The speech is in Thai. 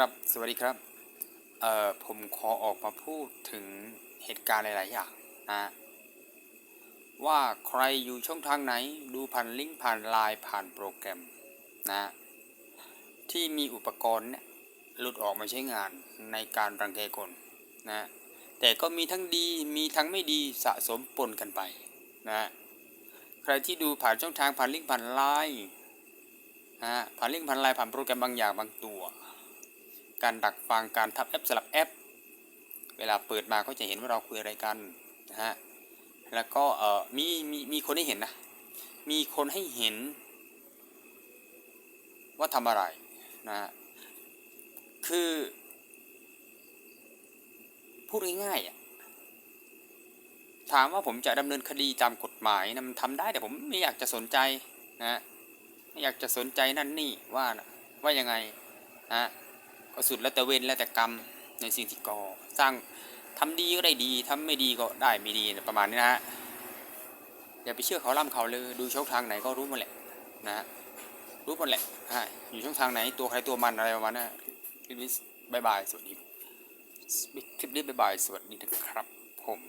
ครับ สวัสดีครับ เอ่อ ผมขอออกมาพูดถึงเหตุการณ์หลาย ๆ อย่างนะ ว่าใครอยู่ช่องทางไหน ดูผ่านลิงก์ผ่านไลน์ผ่านโปรแกรมนะ ที่มีอุปกรณ์เนี่ยหลุดออกมาใช้งานในการรังแกคนนะ แต่ก็มีทั้งดีมีทั้งไม่ดีสะสมปนกันไปนะ ใครที่ดูผ่านช่องทางผ่านลิงก์ผ่านไลน์นะฮะผ่านลิงก์ผ่านไลน์ผ่านโปรแกรมบางอย่างบางตัว การดักฟังการทับแอปสลับแอป เวลาเปิดมาก็จะเห็นว่าเราคุยอะไรกันนะฮะแล้วก็เออมีมีมีคนให้เห็นนะมีคนให้เห็น ว่าทำอะไรนะฮะคือ พูดง่ายๆถามว่าผมจะดำเนินคดีตามกฎหมายนะมันทำได้แต่ผมไม่อยากจะสนใจนะไม่อยากจะสนใจนั่นนี่ว่าว่ายังไงนะ ก็สุดแล้วแต่เวรแล้วแต่กรรมในสิ่งที่ก่อ สร้างทำดีก็ได้ดีทำไม่ดีก็ได้ไม่ดีประมาณนี้นะฮะอย่าไปเชื่อเขาล่ำเขาเลยดูช่องทางไหนก็รู้หมดแหละนะฮะรู้หมดแหละฮะอยู่ช่องทางไหนตัวใครตัวมันอะไรประมาณนั้นคลิปนี้บายบายสวัสดีคลิปนี้บายบายสวัสดีนะครับผม